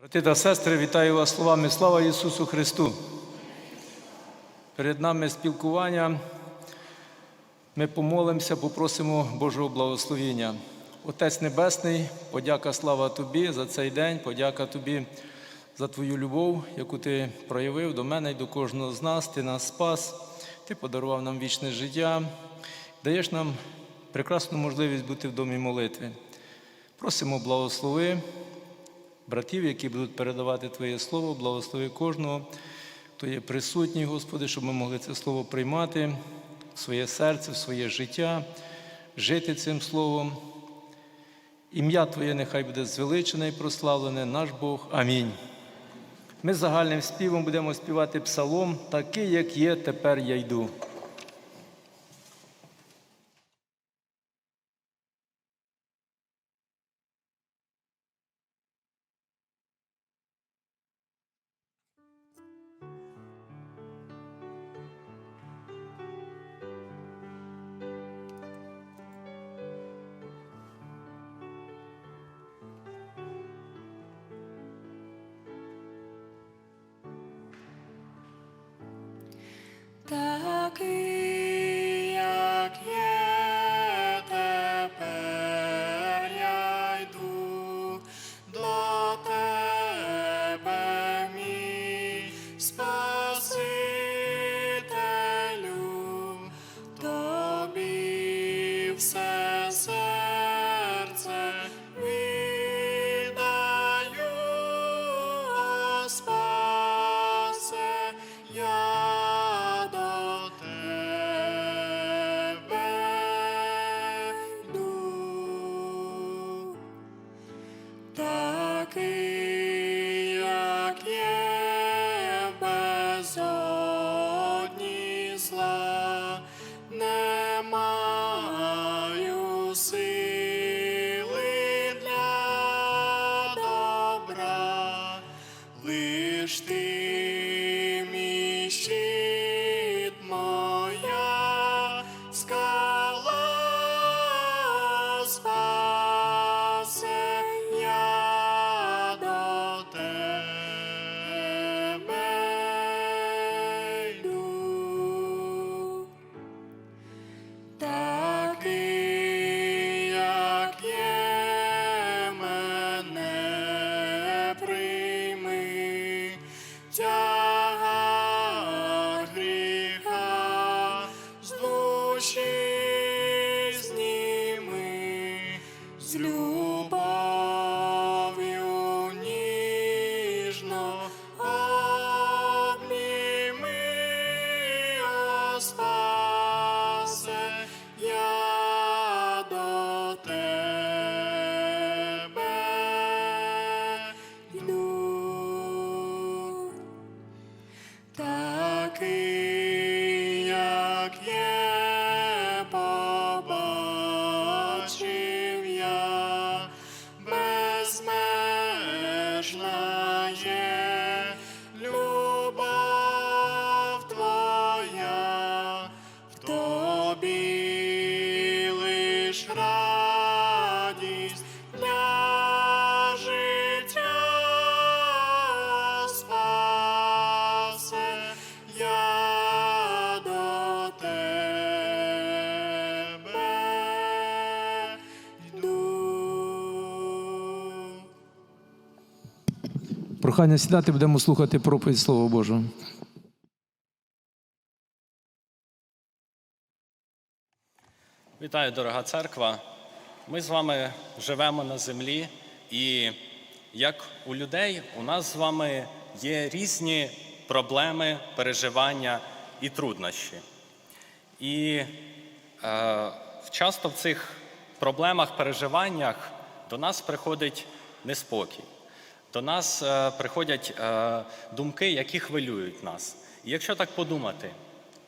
Брати та сестри, вітаю вас словами слава Ісусу Христу. Перед нами спілкування. Ми помолимося, попросимо Божого благословення. Отець Небесний, подяка слава Тобі за цей день, подяка Тобі за Твою любов, яку Ти проявив до мене і до кожного з нас. Ти нас спас, Ти подарував нам вічне життя, даєш нам прекрасну можливість бути в домі молитви. Просимо благослови братів, які будуть передавати Твоє Слово, благослови кожного, хто є присутній, Господи, щоб ми могли це Слово приймати в своє серце, в своє життя, жити цим Словом. Ім'я Твоє нехай буде звеличене і прославлене, наш Бог. Амінь. Ми загальним співом будемо співати псалом, такий, як є, тепер я йду. Такий, Прохання сідати, будемо слухати проповідь Слова Божого. Вітаю, дорога церква. Ми з вами живемо на землі, і як у людей, у нас з вами є різні проблеми, переживання і труднощі. І е, часто в цих проблемах, переживаннях до нас приходить неспокій. До нас е, приходять е, думки, які хвилюють нас. І якщо так подумати,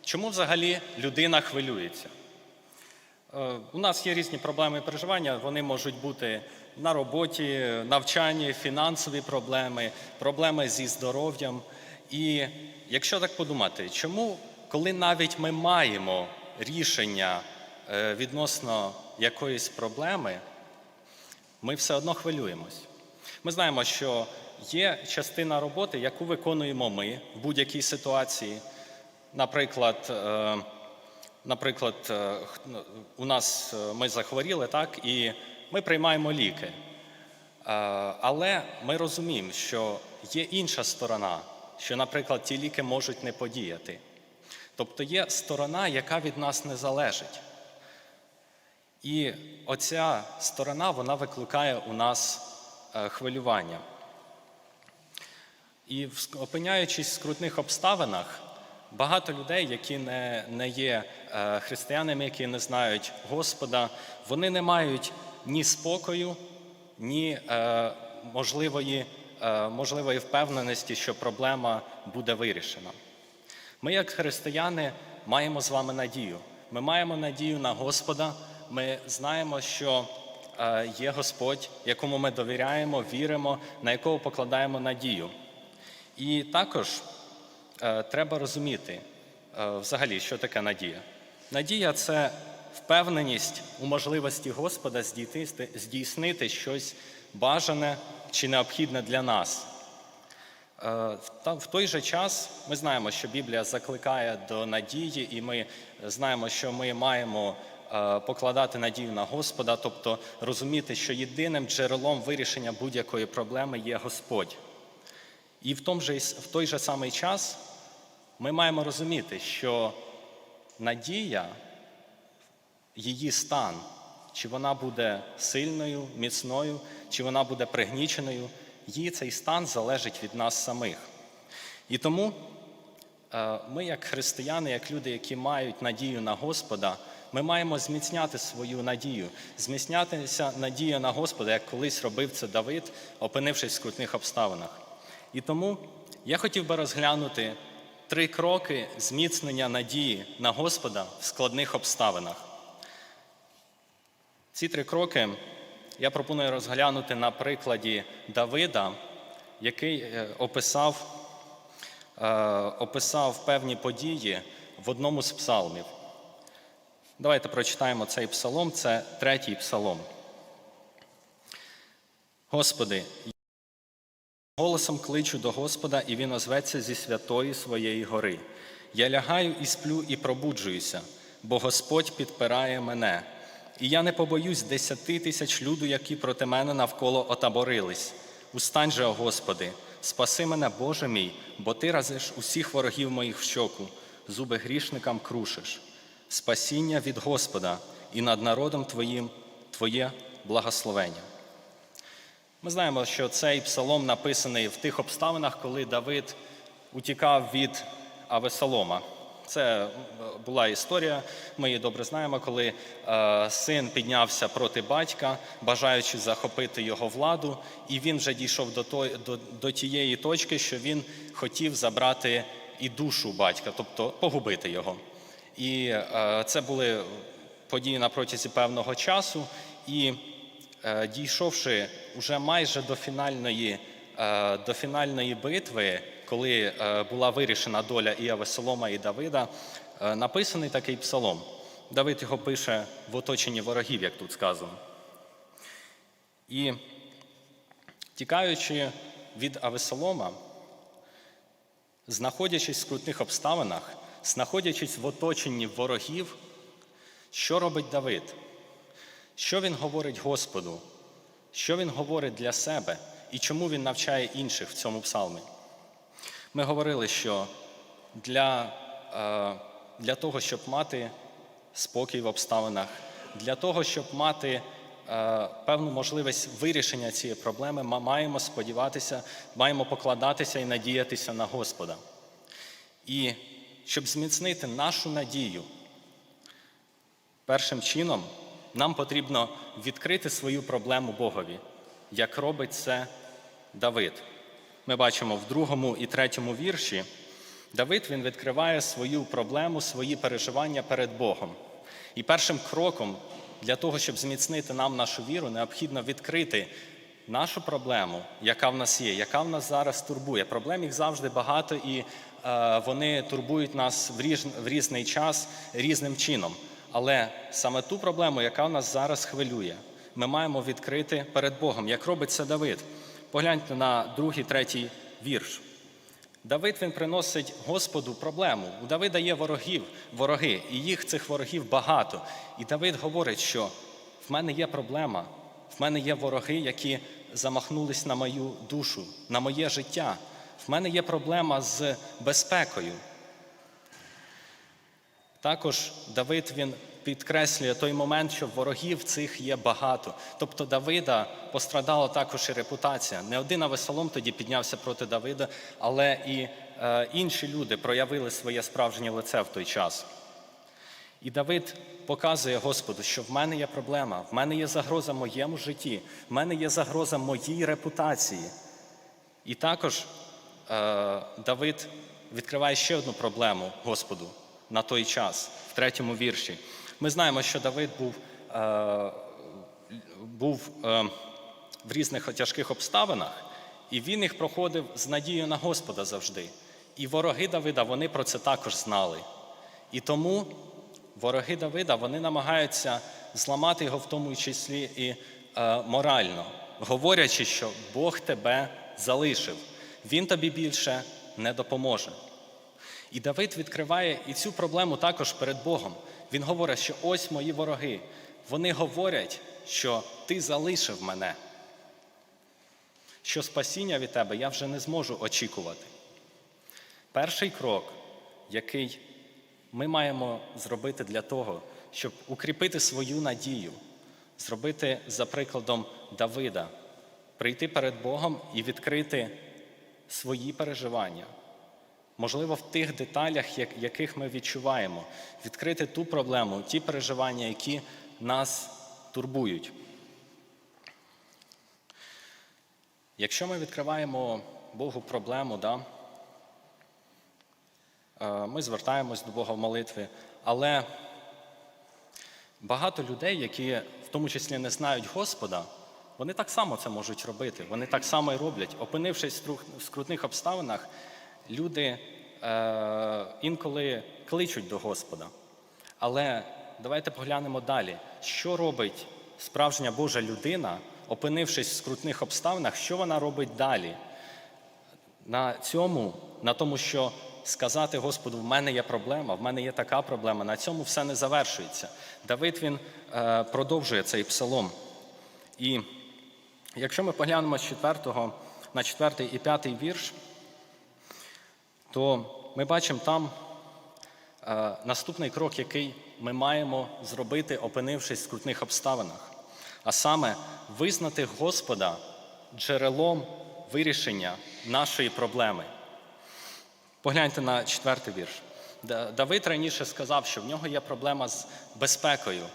чому взагалі людина хвилюється? Е, У нас є різні проблеми і переживання. Вони можуть бути на роботі, навчанні, фінансові проблеми, проблеми зі здоров'ям. І якщо так подумати, чому, коли навіть ми маємо рішення відносно якоїсь проблеми, ми все одно хвилюємось. Ми знаємо, що є частина роботи, яку виконуємо ми в будь-якій ситуації. Наприклад, е, наприклад, е, у нас е, ми захворіли, так, і ми приймаємо ліки. Але ми розуміємо, що є інша сторона, що, наприклад, ті ліки можуть не подіяти. Тобто є сторона, яка від нас не залежить. І оця сторона вона викликає у нас хвилювання. І опиняючись в скрутних обставинах, багато людей, які не, не є е, християнами, які не знають Господа, вони не мають ні спокою, ні е, можливої, е, можливої впевненості, що проблема буде вирішена. Ми, як християни, маємо з вами надію. Ми маємо надію на Господа. Ми знаємо, що е, є Господь, якому ми довіряємо, віримо, на якого покладаємо надію. І також е, треба розуміти е, взагалі, що таке надія. Надія це впевненість у можливості Господа здійснити, щось бажане чи необхідне для нас. Е, в той же час ми знаємо, що Біблія закликає до надії, і ми знаємо, що ми маємо е, покладати надію на Господа, тобто розуміти, що єдиним джерелом вирішення будь-якої проблеми є Господь. І в, том же, в той же самий час ми маємо розуміти, що надія, її стан, чи вона буде сильною, міцною, чи вона буде пригніченою, її цей стан залежить від нас самих. І тому е, ми, як християни, як люди, які мають надію на Господа, ми маємо зміцняти свою надію, зміцнятися надія на Господа, як колись робив це Давид, опинившись в скрутних обставинах. І тому я хотів би розглянути три кроки зміцнення надії на Господа в складних обставинах. Ці три кроки я пропоную розглянути на прикладі Давида, який е, описав, е, описав певні події в одному з псалмів. Давайте прочитаємо цей псалом, це третій псалом. Господи, я Голосом кличу до Господа, і він озветься зі святої своєї гори. Я лягаю і сплю, і пробуджуюся, бо Господь підпирає мене. І я не побоюсь десяти тисяч люду, які проти мене навколо отаборились. Устань же, о Господи, спаси мене, Боже мій, бо ти разиш усіх ворогів моїх в щоку, зуби грішникам крушиш. Спасіння від Господа і над народом Твоїм Твоє благословення. Ми знаємо, що цей псалом написаний в тих обставинах, коли Давид утікав від Авесолома. Це була історія, ми її добре знаємо, коли е, син піднявся проти батька, бажаючи захопити його владу, і він вже дійшов до, той, до, до тієї точки, що він хотів забрати і душу батька, тобто погубити його. І е, це були події на протязі певного часу. І Е, дійшовши уже майже до фінальної, е, до фінальної битви, коли була вирішена доля і Авесолома, і Давида, написаний такий псалом. Давид його пише в оточенні ворогів, як тут сказано. І тікаючи від Авесолома, знаходячись в скрутних обставинах, знаходячись в оточенні ворогів, що робить Давид? Що він говорить Господу? Що він говорить для себе і чому він навчає інших в цьому псалмі? Ми говорили, що для, е, для того, щоб мати спокій в обставинах, для того, щоб мати е, певну можливість вирішення цієї проблеми, ми маємо сподіватися, маємо покладатися і надіятися на Господа. І щоб зміцнити нашу надію, першим чином нам потрібно відкрити свою проблему Богові, як робить це Давид. Ми бачимо в другому і третьому вірші. Давид він відкриває свою проблему, свої переживання перед Богом. І першим кроком для того, щоб зміцнити нам нашу віру, необхідно відкрити нашу проблему, яка в нас є, яка в нас зараз турбує. Проблем їх завжди багато, і вони турбують нас в, різний час різним чином. Але саме ту проблему, яка нас зараз хвилює, ми маємо відкрити перед Богом, як робить це Давид. погляньте на другий, третій вірш. Давид він приносить Господу проблему. У Давида є ворогів, вороги, і їх цих ворогів багато. І Давид говорить, що в мене є проблема, в мене є вороги, які замахнулись на мою душу, на моє життя. В мене є проблема з безпекою. Також Давид він підкреслює той момент, що ворогів цих є багато. Тобто Давида пострадала також і репутація. Не один Авесолом тоді піднявся проти Давида, але і е, інші люди проявили своє справжнє лице в той час. І Давид показує Господу, що в мене є проблема, в мене є загроза моєму житті, в мене є загроза моїй репутації. І також Давид відкриває ще одну проблему Господу на той час, в третьому вірші. Ми знаємо, що Давид був, е, був е, в різних тяжких обставинах, і він їх проходив з надією на Господа завжди. І вороги Давида вони про це також знали. І тому вороги Давида вони намагаються зламати його в тому числі і е, морально, говорячи, що Бог тебе залишив, Він тобі більше не допоможе. І Давид відкриває і цю проблему також перед Богом. Він говорить, що ось мої вороги. Вони говорять, що ти залишив мене, що спасіння від тебе я вже не зможу очікувати. Перший крок, який ми маємо зробити для того, щоб укріпити свою надію, зробити за прикладом Давида, прийти перед Богом і відкрити свої переживання. Можливо, в тих деталях, яких ми відчуваємо, відкрити ту проблему, ті переживання, які нас турбують. Якщо ми відкриваємо Богу проблему, да, е, ми звертаємось до Бога в молитві, але багато людей, які в тому числі не знають Господа, вони так само це можуть робити. Вони так само і роблять. Опинившись в скрутних обставинах, люди е, інколи кличуть до Господа. Але давайте поглянемо далі, що робить справжня Божа людина, опинившись в скрутних обставинах, що вона робить далі? На цьому, на тому, що сказати Господу, в мене є проблема, в мене є така проблема, на цьому все не завершується. Давид він е, продовжує цей псалом. І якщо ми поглянемо з 4 на 4 і 5 вірш, то ми бачимо там е, наступний крок, який ми маємо зробити, опинившись в скрутних обставинах, а саме визнати Господа джерелом вирішення нашої проблеми. Погляньте на четвертий вірш. Давид раніше сказав, що в нього є проблема з безпекою,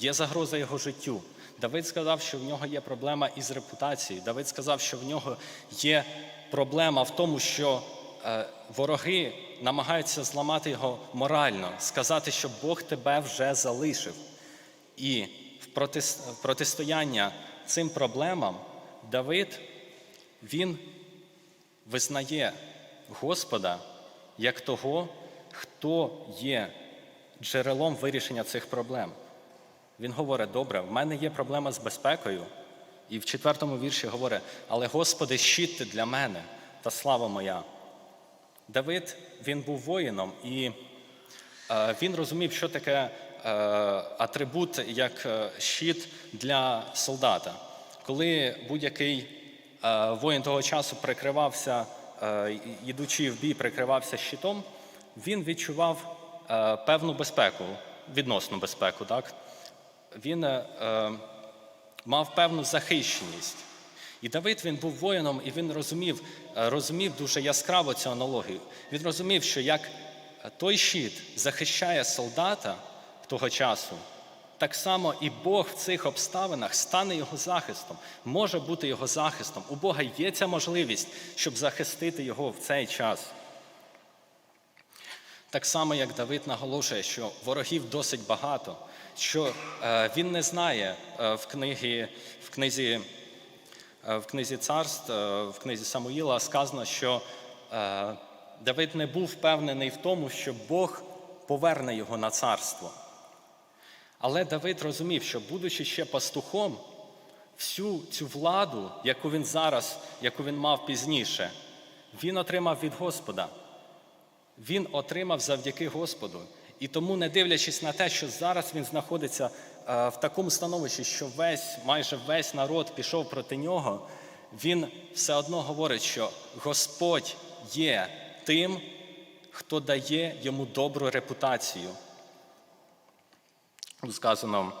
є загроза його життю. Давид сказав, що в нього є проблема із репутацією. Давид сказав, що в нього є проблема в тому, що е, вороги намагаються зламати його морально, сказати, що Бог тебе вже залишив. І в в протистояння цим проблемам Давид він визнає Господа як того, хто є джерелом вирішення цих проблем. Він говорить: добре, в мене є проблема з безпекою. І в четвертому вірші говорить, але Господи, щит для мене та слава моя. Давид він був воїном, і е, він розумів, що таке е, атрибут як е, щит для солдата. Коли будь-який е, воїн того часу прикривався, е, йдучи в бій, прикривався щитом, він відчував е, певну безпеку, відносну безпеку. Так? Він е, мав певну захищеність. І Давид він був воїном, і він розумів, е, розумів дуже яскраво цю аналогію. Він розумів, що як той щит захищає солдата того часу, так само і Бог в цих обставинах стане його захистом, може бути його захистом. У Бога є ця можливість, щоб захистити його в цей час. Так само, як Давид наголошує, що ворогів досить багато, що е, він не знає е, в, книгі, в книзі Е, В книзі царств, в книзі Самуїла сказано, що Давид не був впевнений в тому, що Бог поверне його на царство. Але Давид розумів, що, будучи ще пастухом, всю цю владу, яку він зараз, яку він мав пізніше, він отримав від Господа. Він отримав завдяки Господу. І тому, не дивлячись на те, що зараз він знаходиться е, в такому становищі, що весь, майже весь народ пішов проти нього, він все одно говорить, що Господь є тим, хто дає йому добру репутацію. Сказано,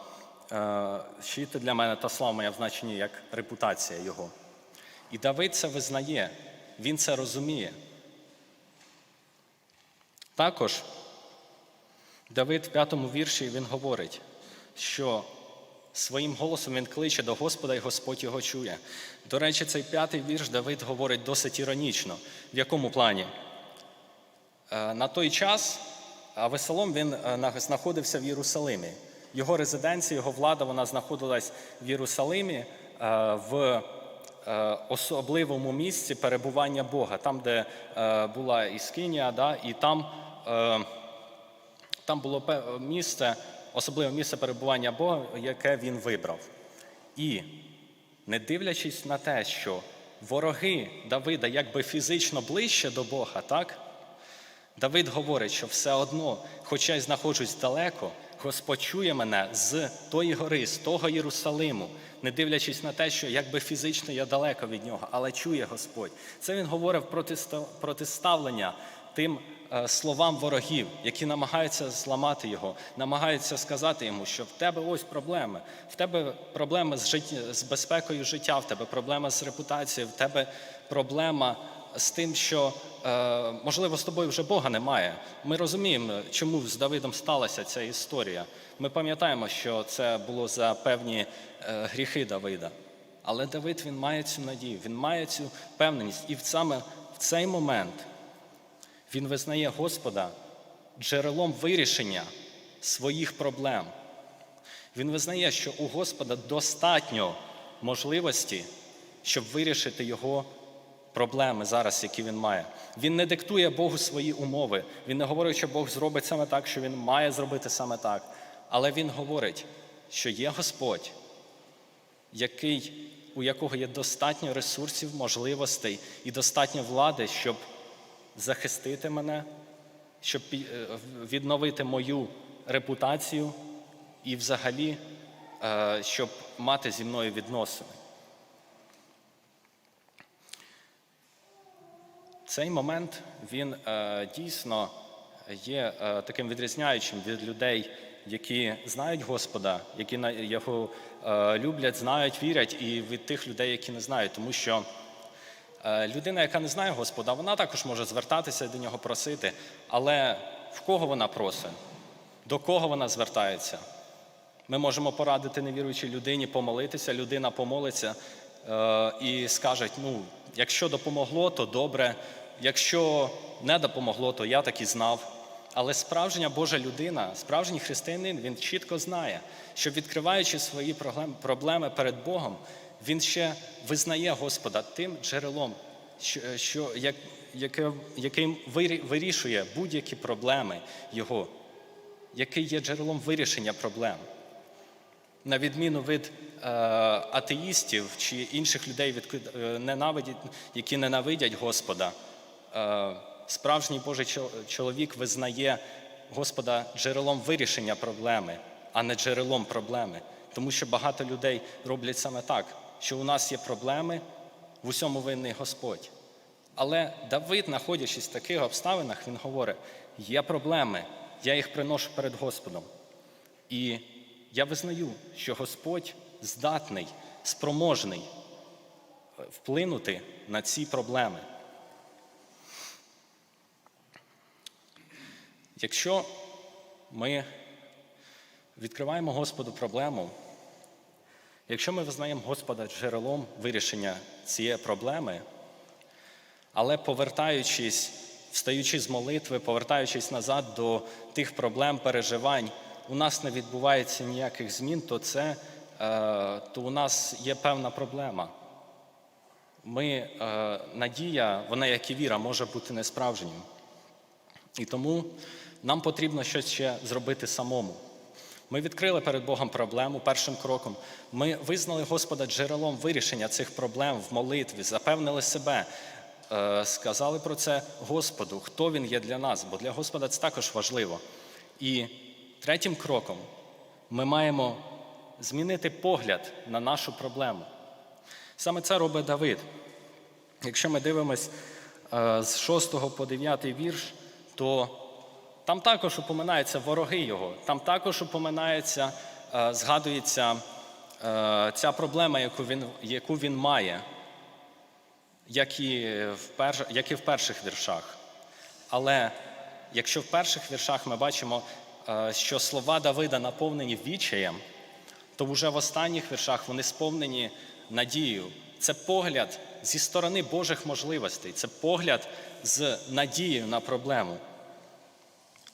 е, щити для мене та слава моя в значенні як репутація його. І Давид це визнає, він це розуміє. Також Давид в п'ятому вірші він говорить, що своїм голосом він кличе до Господа, і Господь його чує. До речі, цей п'ятий вірш Давид говорить досить іронічно. В якому плані? Е, На той час Авесолом він е, знаходився в Єрусалимі. Його резиденція, його влада вона знаходилась в Єрусалимі е, в особливому місці перебування Бога, там, де була Іскинія, да, і там, там було місце, особливе місце перебування Бога, яке він вибрав. І не дивлячись на те, що вороги Давида якби фізично ближче до Бога, так? Давид говорить, що все одно, хоча й знаходжусь далеко, Господь чує мене з тої гори, з того Єрусалиму, не дивлячись на те, що якби фізично я далеко від нього, але чує Господь. Це він говорив протиставлення тим словам ворогів, які намагаються зламати його, намагаються сказати йому, що в тебе ось проблеми, в тебе проблеми з, життя, з безпекою життя, в тебе проблема з репутацією, в тебе проблема з тим, що е, можливо з тобою вже Бога немає. Ми розуміємо, чому з Давидом сталася ця історія. Ми пам'ятаємо, що це було за певні е, гріхи Давида. Але Давид він має цю надію, він має цю певненість. І саме в цей момент він визнає Господа джерелом вирішення своїх проблем. Він визнає, що у Господа достатньо можливості, щоб вирішити його проблеми зараз, які він має. Він не диктує Богу свої умови. Він не говорить, що Бог зробить саме так, що він має зробити саме так. Але він говорить, що є Господь, який, у якого є достатньо ресурсів, можливостей і достатньо влади, щоб захистити мене, щоб е, відновити мою репутацію і взагалі, е, щоб мати зі мною відносини. Цей момент він е, дійсно є таким відрізняючим від людей, які знають Господа, які його люблять, знають, вірять, і від тих людей, які не знають, тому що Людина, яка не знає Господа, вона також може звертатися до нього просити, але в кого вона просить? До кого вона звертається? Ми можемо порадити невіруючій людині помолитися, людина помолиться е, і скаже: ну, якщо допомогло, то добре, якщо не допомогло, то я так і знав. Але справжня Божа людина, справжній християнин, він чітко знає, що відкриваючи свої проблеми перед Богом, він ще визнає Господа тим джерелом, що, що як, яке, яким вирішує будь-які проблеми Його, який є джерелом вирішення проблем. На відміну від е, атеїстів чи інших людей, від, е, які ненавидять Господа, е, справжній Божий чоловік визнає Господа джерелом вирішення проблеми, а не джерелом проблеми. Тому що багато людей роблять саме так, що у нас є проблеми, в усьому винний Господь. Але Давид, знаходячись в таких обставинах, він говорить: є проблеми, я їх приношу перед Господом. І я визнаю, що Господь здатний, спроможний вплинути на ці проблеми. Якщо ми відкриваємо Господу проблему, якщо ми визнаємо Господа джерелом вирішення цієї проблеми, але повертаючись, встаючи з молитви, повертаючись назад до тих проблем, переживань, у нас не відбувається ніяких змін, то це е, то у нас є певна проблема. Ми, е, надія, вона, як і віра, може бути несправжнім. І тому нам потрібно щось ще зробити самому. Ми відкрили перед Богом проблему першим кроком. Ми визнали Господа джерелом вирішення цих проблем в молитві, запевнили себе, е, сказали про це Господу, хто Він є для нас, бо для Господа це також важливо. І третім кроком ми маємо змінити погляд на нашу проблему. Саме це робить Давид. Якщо ми дивимось е, з 6 по 9 вірш, то там також упоминаються вороги його, там також упоминається, е, згадується е, ця проблема, яку він, яку він має, як і, в пер, як і в перших віршах. Але якщо в перших віршах ми бачимо, е, що слова Давида наповнені відчаєм, то вже в останніх віршах вони сповнені надією. Це погляд зі сторони Божих можливостей, це погляд з надією на проблему.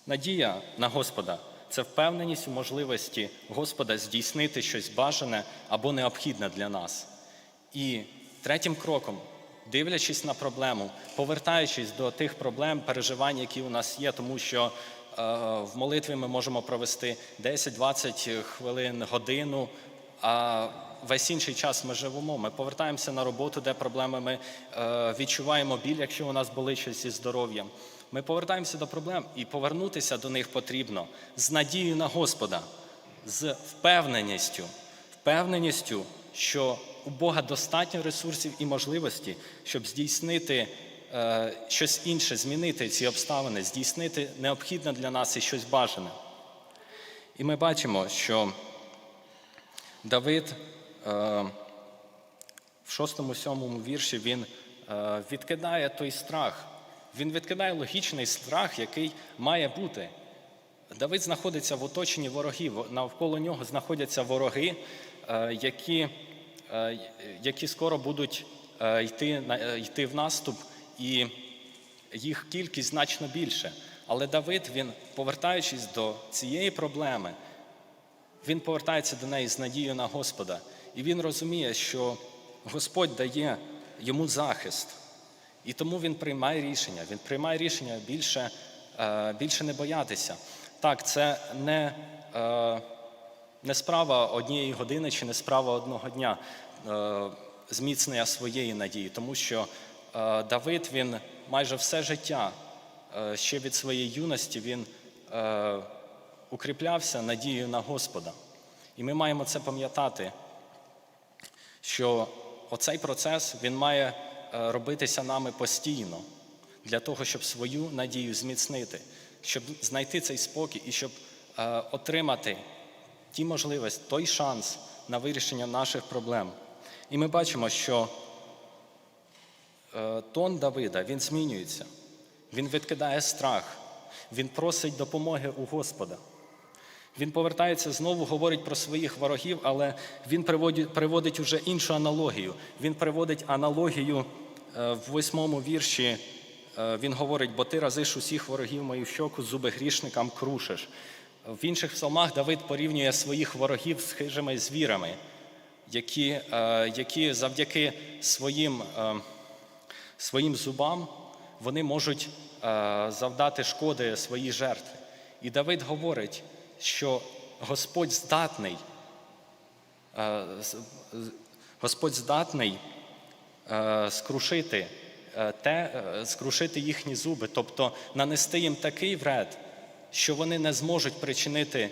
Надія на Господа це впевненість у можливості Господа здійснити щось бажане або необхідне для нас. І третім кроком, дивлячись на проблему, повертаючись до тих проблем, переживань, які у нас є, тому що е, в молитві ми можемо провести 10-20 хвилин, годину, а весь інший час ми живемо. Ми повертаємося на роботу, де проблеми ми е, відчуваємо біль, якщо у нас болить щось зі здоров'ям. Ми повертаємося до проблем і повернутися до них потрібно з надією на Господа, з впевненістю, впевненістю, що у Бога достатньо ресурсів і можливості, щоб здійснити е, щось інше, змінити ці обставини, здійснити необхідне для нас і щось бажане. І ми бачимо, що Давид в шостому-сьомому вірші він е, відкидає той страх. Він відкидає логічний страх, який має бути. Давид знаходиться в оточенні ворогів. Навколо нього знаходяться вороги, е, які, е, які скоро будуть е, йти, е, йти в наступ, і їх кількість значно більше. Але Давид, він, повертаючись до цієї проблеми, він повертається до неї з надією на Господа. І він розуміє, що Господь дає йому захист. І тому він приймає рішення. Він приймає рішення більше, е, більше не боятися. Так, це не, е, не справа однієї години чи не справа одного дня е, зміцнення своєї надії, тому що Давид він майже все життя, ще від своєї юності, він укріплявся надією на Господа. І ми маємо це пам'ятати, що оцей процес він має е, робитися нами постійно для того, щоб свою надію зміцнити, щоб знайти цей спокій і щоб е, отримати ті можливості, той шанс на вирішення наших проблем. І ми бачимо, що е, тон Давида він змінюється, він відкидає страх, він просить допомоги у Господа. Він повертається знову, говорить про своїх ворогів, але він приводить, приводить уже іншу аналогію. Він приводить аналогію е, в восьмому вірші. е, Він говорить, бо ти разиш усіх ворогів мою щоку, зуби грішникам крушиш. В інших псалмах Давид порівнює своїх ворогів з хижими звірами, які, е, які завдяки своїм, своїм зубам вони можуть завдати шкоди своїй жертві. І Давид говорить, що Господь здатний, е, Господь здатний е, скрушити, е, те, скрушити їхні зуби, тобто нанести їм такий вред, що вони не зможуть причинити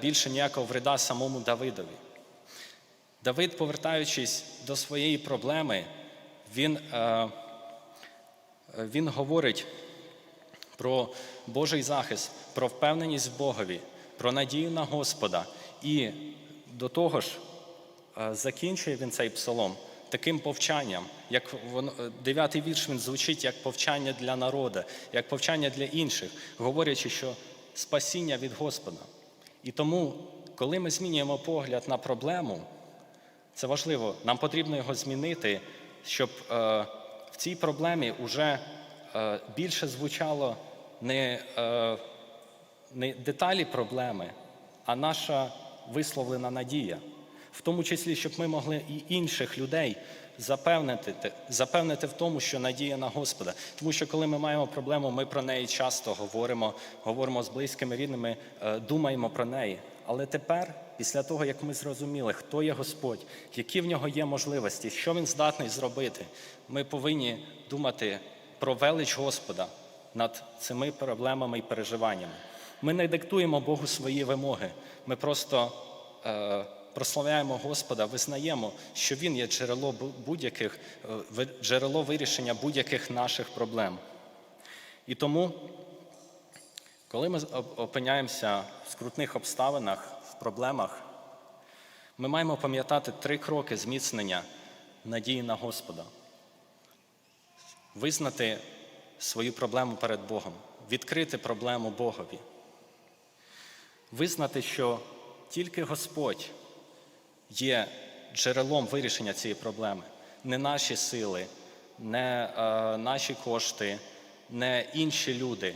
більше ніякого вреда самому Давидові. Давид, повертаючись до своєї проблеми, він, він говорить про Божий захист, про впевненість в Богові, про надію на Господа. І до того ж, е, закінчує він цей псалом таким повчанням, як воно- е, дев'ятий вірш він звучить як повчання для народу, як повчання для інших, говорячи, що спасіння від Господа. І тому, коли ми змінюємо погляд на проблему, це важливо, нам потрібно його змінити, щоб е, в цій проблемі вже е, більше звучало не, е, не деталі проблеми, а наша висловлена надія. В тому числі, щоб ми могли і інших людей запевнити, запевнити в тому, що надія на Господа. Тому що коли ми маємо проблему, ми про неї часто говоримо, говоримо з близькими рідними, е, думаємо про неї. Але тепер, після того, як ми зрозуміли, хто є Господь, які в нього є можливості, що він здатний зробити, ми повинні думати про велич Господа над цими проблемами і переживаннями. Ми не диктуємо Богу свої вимоги. Ми просто е, прославляємо Господа, визнаємо, що Він є джерело будь-яких, е, джерело вирішення будь-яких наших проблем. І тому, коли ми опиняємося в скрутних обставинах, в проблемах, ми маємо пам'ятати три кроки зміцнення надії на Господа. Визнати свою проблему перед Богом, відкрити проблему Богові. Визнати, що тільки Господь є джерелом вирішення цієї проблеми, не наші сили, не е, наші кошти, не інші люди.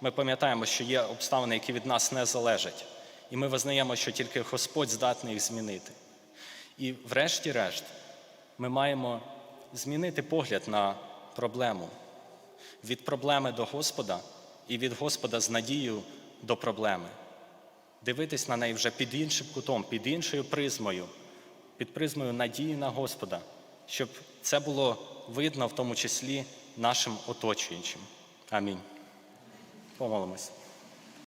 Ми пам'ятаємо, що є обставини, які від нас не залежать, і ми визнаємо, що тільки Господь здатний їх змінити. І врешті-решт, ми маємо змінити погляд на проблему від проблеми до Господа і від Господа з надією до проблеми. Дивитись на неї вже під іншим кутом, під іншою призмою, під призмою надії на Господа, щоб це було видно в тому числі нашим оточуючим. Амінь. Помолимось.